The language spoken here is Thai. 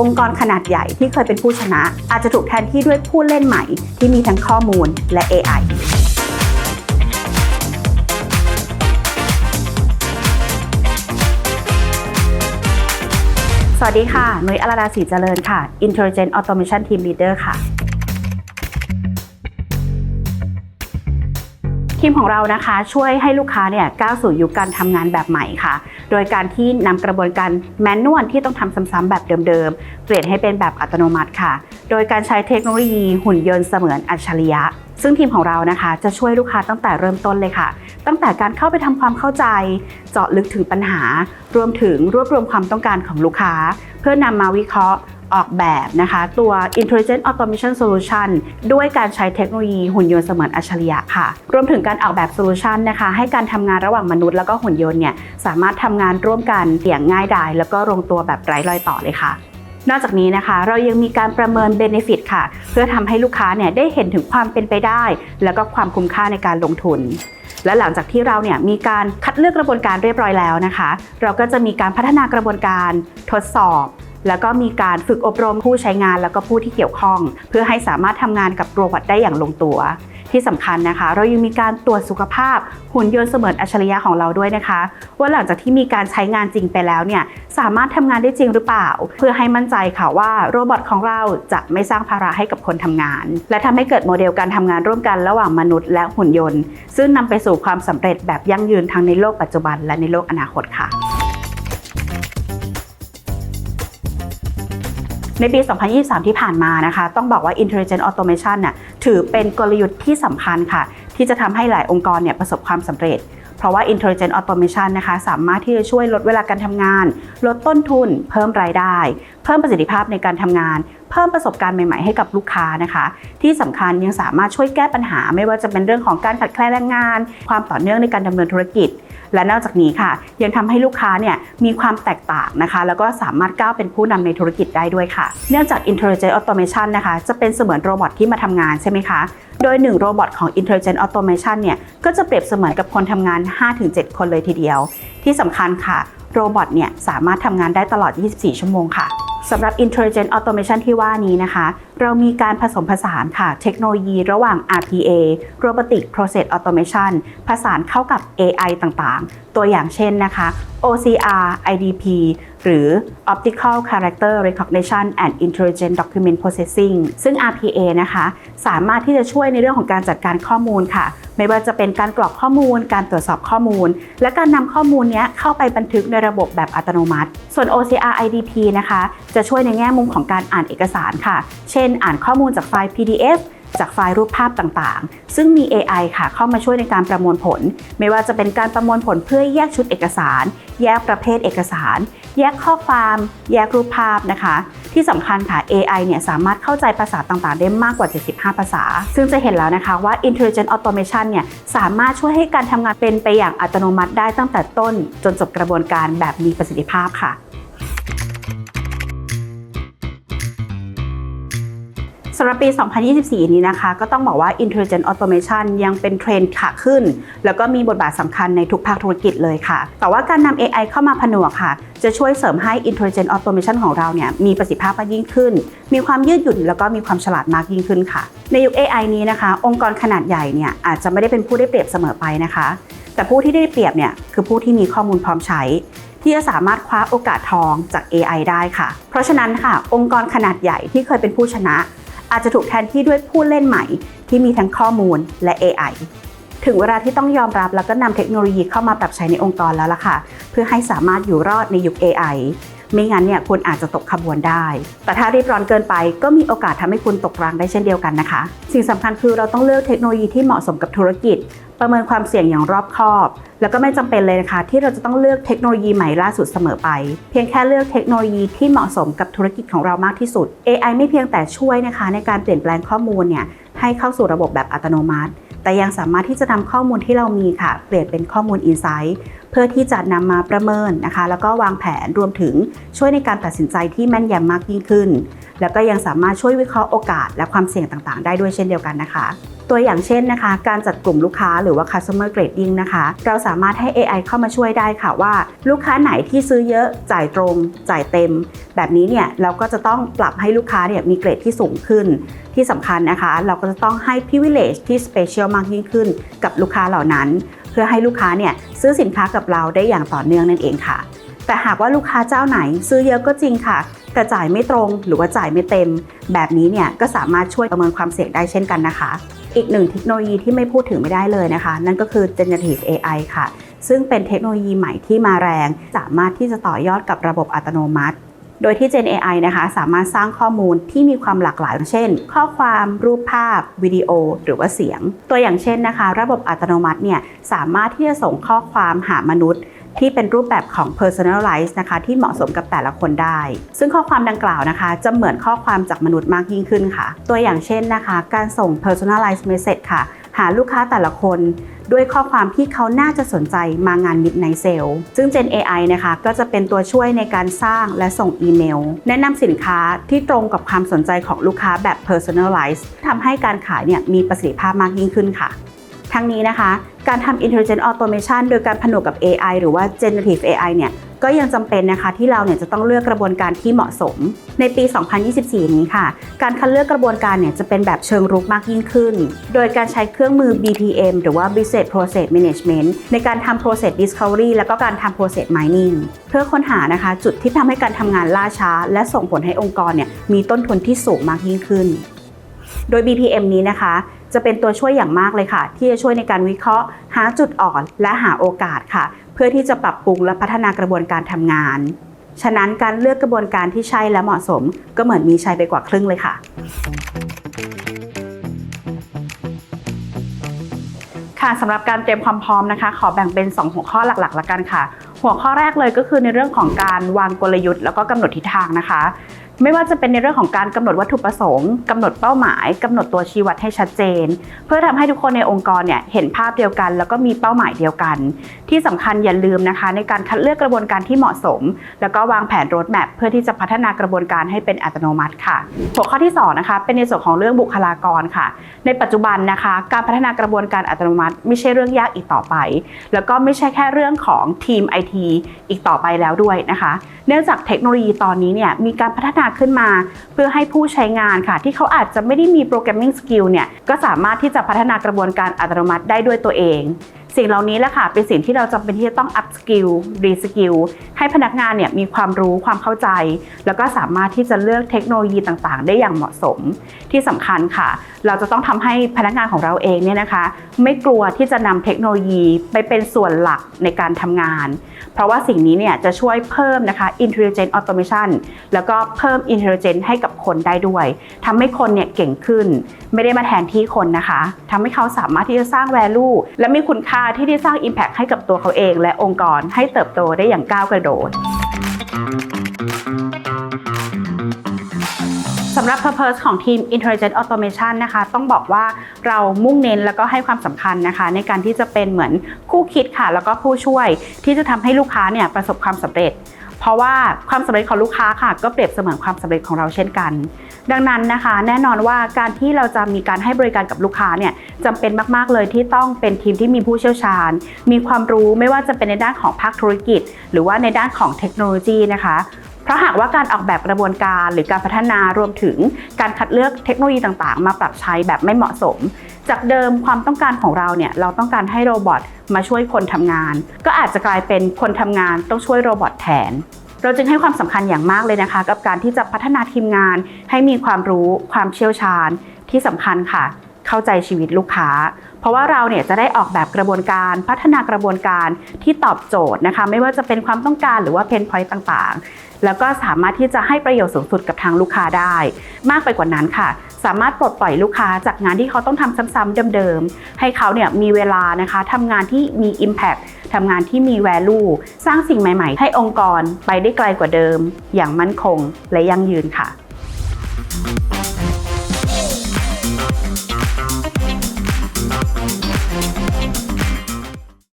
องค์กรขนาดใหญ่ที่เคยเป็นผู้ชนะ อาจจะถูกแทนที่ด้วยผู้เล่นใหม่ที่มีทั้งข้อมูลและ AI สวัสดีค่ะนุ้ยอลาดาศรีเจริญค่ะ Intelligent Automation Team Leader ค่ะ ทีมของเรานะคะช่วยให้ลูกค้าเนี่ยก้าวสู่ยุคการทำงานแบบใหม่ค่ะ โดยการที่นำกระบวนการแมนนวลที่ต้องทำซ้ำๆแบบเดิมๆ เปลี่ยนให้เป็นแบบอัตโนมัติค่ะ โดยการใช้เทคโนโลยีหุ่นยนต์เสมือนอัจฉริยะซึ่งทีมของเรานะคะจะช่วยลูกค้าตั้งแต่เริ่มต้นเลยค่ะ ตั้งแต่การเข้าไปทำความเข้าใจ เจาะลึกถึงปัญหา รวมถึงรวบรวมความต้องการของลูกค้า เพื่อนำมาวิเคราะห์ ออกแบบนะคะ ตัว Intelligent Automation Solution ด้วยการใช้เทคโนโลยีหุ่นยนต์เสมือนอัจฉริยะค่ะ รวมถึงการออกแบบโซลูชันนะคะ ให้การทำงานระหว่างมนุษย์แล้วก็หุ่นยนต์เนี่ยสามารถทำงานร่วมกันอย่างง่ายดายแล้วก็ลงตัวแบบไร้รอยต่อเลยค่ะนอกจากนี้นะคะ เรายังมีการประเมิน Benefit ค่ะ เพื่อทำให้ลูกค้าเนี่ยได้เห็นถึงความเป็นไปได้ แล้วก็ความคุ้มค่าในการลงทุน และหลังจากที่เราเนี่ยมีการคัดเลือกกระบวนการเรียบร้อยแล้วนะคะ เราก็จะมีการพัฒนากระบวนการทดสอบ แล้วก็มีการฝึกอบรมผู้ใช้งานแล้วก็ผู้ที่เกี่ยวข้อง เพื่อให้สามารถทำงานกับโรบอทได้อย่างลงตัว ที่สำคัญนะคะ เรายังมีการตรวจสุขภาพหุ่นยนต์เสมือนอัจฉริยะของเราด้วยนะคะ ว่าหลังจากที่มีการใช้งานจริงไปแล้วเนี่ยสามารถทำงานได้จริงหรือเปล่า เพื่อให้มั่นใจค่ะว่าโรบอทของเราจะไม่สร้างภาระให้กับคนทำงาน และทำให้เกิดโมเดลการทำงานร่วมกันระหว่างมนุษย์และหุ่นยนต์ ซึ่งนำไปสู่ความสำเร็จแบบยั่งยืนทั้งในโลกปัจจุบันและในโลกอนาคตค่ะ ในปี 2023 ที่ผ่านมานะคะ ต้องบอกว่า Intelligent Automation น่ะถือเป็นกลยุทธ์ที่สำคัญค่ะ ที่จะทำให้หลายองค์กรเนี่ยประสบความสำเร็จ เพราะว่า Intelligent Automation นะคะสามารถที่จะช่วยลดเวลาการทำงาน ลดต้นทุน เพิ่มรายได้ เพิ่มประสิทธิภาพในการทำงานเพิ่มประสบการณ์ใหม่ ๆ ให้กับลูกค้านะคะ ที่สำคัญยังสามารถช่วยแก้ปัญหา ไม่ว่าจะเป็นเรื่องของการขัดแคลนแรงงาน ความต่อเนื่องในการดำเนินธุรกิจ และนอกจากนี้ค่ะ ยังทำให้ลูกค้าเนี่ยมีความแตกต่างนะคะ แล้วก็สามารถก้าวเป็นผู้นำในธุรกิจได้ด้วยค่ะ เนื่องจาก Intelligent Automation นะคะ จะเป็นเสมือนโรบอทที่มาทำงานใช่ไหมคะโดย 1 โรบอทของ Intelligent Automation เนี่ยก็จะเปรียบเสมือนกับคนทำงาน 5-7 คนเลยทีเดียว ที่สำคัญค่ะ โรบอทเนี่ยสามารถทำงานได้ตลอด 24 ชั่วโมงค่ะสำหรับ Intelligent Automation ที่ว่านี้นะคะเรามีการผสมผสานค่ะ เทคโนโลยีระหว่าง RPA Robotic Process Automation ผสานเข้ากับ AI ต่างๆ ตัวอย่างเช่นนะคะ OCR IDP หรือ Optical Character Recognition and Intelligent Document Processing ซึ่ง RPA นะคะ สามารถที่จะช่วยในเรื่องของการจัดการข้อมูลค่ะ ไม่ว่าจะเป็นการกรอกข้อมูล การตรวจสอบข้อมูล และการนำข้อมูลนี้เข้าไปบันทึกในระบบแบบอัตโนมัติ ส่วน OCR IDP นะคะ จะช่วยในแง่มุมของการอ่านเอกสารค่ะ เช่นอ่านข้อมูลจากไฟล์ PDF จากไฟล์รูปภาพต่างๆ ซึ่งมี AI ค่ะเข้ามาช่วยในการประมวลผล ไม่ว่าจะเป็นการประมวลผลเพื่อแยกชุดเอกสาร แยกประเภทเอกสาร แยกข้อความ แยกรูปภาพนะคะ ที่สำคัญค่ะ AI เนี่ยสามารถเข้าใจภาษาต่างๆ ได้มากกว่า 75 ภาษา ซึ่งจะเห็นแล้วนะคะว่า Intelligent Automation เนี่ยสามารถช่วยให้การทำงานเป็นไปอย่างอัตโนมัติได้ตั้งแต่ต้น จนจบกระบวนการแบบมีประสิทธิภาพค่ะำหรับปี 2024 นี้นะคะ ก็ต้องบอกว่า Intelligent Automation ยังเป็นเทรนด์ขาขึ้น แล้วก็มีบทบาทสำคัญในทุกภาคธุรกิจเลยค่ะ แต่ว่าการนำ AI เข้ามาผนวกค่ะ จะช่วยเสริมให้ Intelligent Automation ของเราเนี่ยมีประสิทธิภาพมากยิ่งขึ้น มีความยืดหยุ่นแล้วก็มีความฉลาดมากยิ่งขึ้นค่ะ ในยุค AI นี้นะคะ องค์กรขนาดใหญ่เนี่ยอาจจะไม่ได้เป็นผู้ได้เปรียบเสมอไปนะคะ แต่ผู้ที่ได้เปรียบเนี่ยคือผู้ที่มีข้อมูลพร้อมใช้ที่จะสามารถคว้าโอกาสทองจาก AI ได้ค่ะ เพราะฉะนั้นค่ะ องค์กรขนาดใหญ่ที่เคยเป็นผู้ชนะ อาจจะถูกแทนที่ด้วยผู้เล่นใหม่ ที่มีทั้งข้อมูลและ AI ถึงเวลาที่ต้องยอมรับแล้วก็นำเทคโนโลยีเข้ามาปรับใช้ในองค์กรแล้วล่ะค่ะ เพื่อให้สามารถอยู่รอดในยุค AI ไม่งั้นเนี่ยคุณอาจจะตกขบวนได้ แต่ถ้ารีบร้อนเกินไปก็มีโอกาสทำให้คุณตกรางได้เช่นเดียวกันนะคะ สิ่งสำคัญคือเราต้องเลือกเทคโนโลยีที่เหมาะสมกับธุรกิจ ประเมินความเสี่ยงอย่างรอบคอบ แล้วก็ไม่จำเป็นเลยนะคะ ที่เราจะต้องเลือกเทคโนโลยีใหม่ล่าสุดเสมอไป เพียงแค่เลือกเทคโนโลยีที่เหมาะสมกับธุรกิจของเรามากที่สุด AI ไม่เพียงแต่ช่วยนะคะ ในการเปลี่ยนแปลงข้อมูลเนี่ยให้เข้าสู่ระบบแบบอัตโนมัติ แต่ยังสามารถที่จะนำข้อมูลที่เรามีค่ะ เปลี่ยนเป็นข้อมูล Insight เพื่อที่จะนำมาประเมินนะคะ แล้วก็วางแผนรวมถึงช่วยในการตัดสินใจที่แม่นยำมากยิ่งขึ้น แล้วก็ยังสามารถช่วยวิเคราะห์โอกาสและความเสี่ยงต่างๆ ได้ด้วยเช่นเดียวกันนะคะ ตัวอย่างเช่นนะคะ การจัดกลุ่มลูกค้าหรือว่า customer grading นะคะ เราสามารถให้ AI เข้ามาช่วยได้ค่ะว่า ลูกค้าไหนที่ซื้อเยอะจ่ายตรง จ่ายเต็ม แบบนี้เนี่ยเราก็จะต้องปรับให้ลูกค้าเนี่ยมีเกรดที่สูงขึ้น ที่สำคัญนะคะ เราก็จะต้องให้ privilege ที่ special มากยิ่งขึ้น กับลูกค้าเหล่านั้น เพื่อให้ลูกค้าเนี่ยซื้อสินค้ากับเราได้อย่างต่อเนื่องนั่นเองค่ะ แต่หากว่าลูกค้าเจ้าไหน ซื้อเยอะก็จริงค่ะแต่จ่ายไม่ตรงหรือว่าจ่ายไม่เต็ม แบบนี้เนี่ยก็สามารถช่วยประเมินความเสี่ยงได้เช่นกันนะคะ อีกหนึ่งเทคโนโลยีที่ไม่พูดถึงไม่ได้เลยนะคะ นั่นก็คือ generative AI ค่ะ ซึ่งเป็นเทคโนโลยีใหม่ที่มาแรง สามารถที่จะต่อยอดกับระบบอัตโนมัติ โดยที่ Gen AI นะคะสามารถสร้างข้อมูลที่มีความหลากหลาย เช่น ข้อความรูปภาพ วิดีโอ หรือว่าเสียง ตัวอย่างเช่นนะคะ ระบบอัตโนมัติเนี่ยสามารถที่จะส่งข้อความหามนุษย์ ที่เป็นรูปแบบของ personalize นะคะ ที่เหมาะสมกับแต่ละคนได้ ซึ่งข้อความดังกล่าวนะคะ จะเหมือนข้อความจากมนุษย์มากยิ่งขึ้นค่ะ ตัวอย่างเช่นนะคะ การส่ง personalize message ค่ะ หาลูกค้าแต่ละคนด้วยข้อความที่เขาน่าจะสนใจมางาน Midnight Sale ซึ่ง Gen AI นะคะ ก็จะเป็นตัวช่วยในการสร้างและส่งอีเมล แนะนำสินค้าที่ตรงกับความสนใจของลูกค้าแบบ personalize ทำให้การขายเนี่ยมีประสิทธิภาพมากยิ่งขึ้นค่ะ ทั้งนี้นะคะ การทำ intelligent automation โดยการผนวกกับ AI หรือว่า generative AI เนี่ยก็ยังจำเป็นนะคะที่เราเนี่ยจะต้องเลือกกระบวนการที่เหมาะสม ในปี 2024 นี้ค่ะ การคัดเลือกกระบวนการเนี่ยจะเป็นแบบเชิงรุกมากยิ่งขึ้น โดยการใช้เครื่องมือ BPM หรือว่า Business Process Management ในการทำ Process Discovery แล้วก็การทำ Process Mining เพื่อค้นหานะคะ จุดที่ทำให้การทำงานล่าช้า และส่งผลให้องค์กรเนี่ยมีต้นทุนที่สูงมากยิ่งขึ้น โดย BPM นี้นะคะ จะเป็นตัวช่วยอย่างมากเลยค่ะ ที่จะช่วยในการวิเคราะห์ หาจุดอ่อนและหาโอกาสค่ะ เพื่อที่จะปรับปรุงและพัฒนากระบวนการทำงาน ฉะนั้นการเลือกกระบวนการที่ใช่และเหมาะสม ก็เหมือนมีชัยไปกว่าครึ่งเลยค่ะค่ะสำหรับการเตรียมความพร้อมนะคะ ขอแบ่งเป็น 2 หัวข้อหลักๆละกันค่ะ หัวข้อแรกเลยก็คือในเรื่องของการวางกลยุทธ์ แล้วก็กำหนดทิศทางนะคะ ไม่ว่าจะเป็นในเรื่องของการกำหนดวัตถุประสงค์กำหนดเป้าหมายกำหนดตัวชี้วัดให้ชัดเจน เพื่อทำให้ทุกคนในองค์กรเนี่ยเห็นภาพเดียวกัน แล้วก็มีเป้าหมายเดียวกัน ที่สำคัญอย่าลืมนะคะ ในการคัดเลือกกระบวนการที่เหมาะสม แล้วก็วางแผนโรดแมพเพื่อที่จะพัฒนากระบวนการให้เป็นอัตโนมัติค่ะ หัวข้อที่สองนะคะเป็นในส่วนของเรื่องบุคลากรค่ะ ในปัจจุบันนะคะ การพัฒนากระบวนการอัตโนมัติ ไม่ใช่เรื่องยากอีกต่อไป แล้วก็ไม่ใช่แค่เรื่องของทีมไอ IT อีกต่อไปแล้วด้วยนะคะ เนื่องจากเทคโนโลยีตอนนี้เนี่ยมีการพัฒนาขึ้นมา เพื่อให้ผู้ใช้งานค่ะ ที่เขาอาจจะไม่ได้มีโปรแกรมมิ่งสกิลเนี่ยก็สามารถที่จะพัฒนากระบวนการอัตโนมัติได้ด้วยตัวเอง สิ่งเหล่านี้แหละค่ะเป็นสิ่งที่เราจำเป็นที่จะต้อง up skill re skill ให้พนักงานเนี่ยมีความรู้ความเข้าใจ แล้วก็สามารถที่จะเลือกเทคโนโลยีต่างๆ ได้อย่างเหมาะสมที่สำคัญค่ะ เราจะต้องทำให้พนักงานของเราเองเนี่ยนะคะ ไม่กลัวที่จะนำเทคโนโลยีไปเป็นส่วนหลักในการทำงาน เพราะว่าสิ่งนี้เนี่ยจะช่วยเพิ่มนะคะ intelligent automation แล้วก็เพิ่ม intelligent ให้กับคนได้ด้วยทำให้คนเนี่ยเก่งขึ้น ไม่ได้มาแทนที่คนนะคะทำให้เขาสามารถที่จะสร้าง value และมีคุณค่าที่ได้สร้าง impact ให้กับตัวเขาเอง และองค์กรให้เติบโตได้อย่างก้าวกระโดดสำหรับ Purpose ของทีม Intelligent Automation นะคะ ต้องบอกว่าเรามุ่งเน้นแล้วก็ให้ความสำคัญนะคะ ในการที่จะเป็นเหมือนคู่คิดค่ะ แล้วก็ผู้ช่วยที่จะทำให้ลูกค้าเนี่ยประสบความสำเร็จ เพราะว่าความสำเร็จของลูกค้าค่ะ ก็เปรียบเสมือนความสำเร็จของเราเช่นกัน ดังนั้นนะคะ แน่นอนว่าการที่เราจะมีการให้บริการกับลูกค้าเนี่ยจำเป็นมาก ๆ เลยที่ต้องเป็นทีมที่มีผู้เชี่ยวชาญ มีความรู้ไม่ว่าจะเป็นในด้านของภาคธุรกิจ หรือว่าในด้านของเทคโนโลยีนะคะ เพราะหากว่าการออกแบบกระบวนการหรือการพัฒนารวมถึงการคัดเลือกเทคโนโลยีต่างๆ มาปรับใช้แบบไม่เหมาะสม จากเดิมความต้องการของเราเนี่ยเราต้องการให้โรบอทมาช่วยคนทำงาน ก็อาจจะกลายเป็นคนทำงานต้องช่วยโรบอทแทนเราจึงให้ความสำคัญอย่างมากเลยนะคะ กับการที่จะพัฒนาทีมงานให้มีความรู้ความเชี่ยวชาญที่สำคัญค่ะ เข้าใจชีวิตลูกค้า เพราะว่าเราเนี่ยจะได้ออกแบบกระบวนการพัฒนากระบวนการที่ตอบโจทย์นะคะ ไม่ว่าจะเป็นความต้องการหรือว่าเพนพอยต์ต่างๆ แล้วก็สามารถที่จะให้ประโยชน์สูงสุดกับทางลูกค้าได้ มากไปกว่านั้นค่ะ สามารถปลดปล่อยลูกค้าจากงานที่เขาต้องทำซ้ำๆเดิมๆให้เขาเนี่ยมีเวลานะคะทำงานที่มี Impact ทำงานที่มี value สร้างสิ่งใหม่ ๆ ให้องค์กรไปได้ไกลกว่าเดิม อย่างมั่นคงและยั่งยืนค่ะ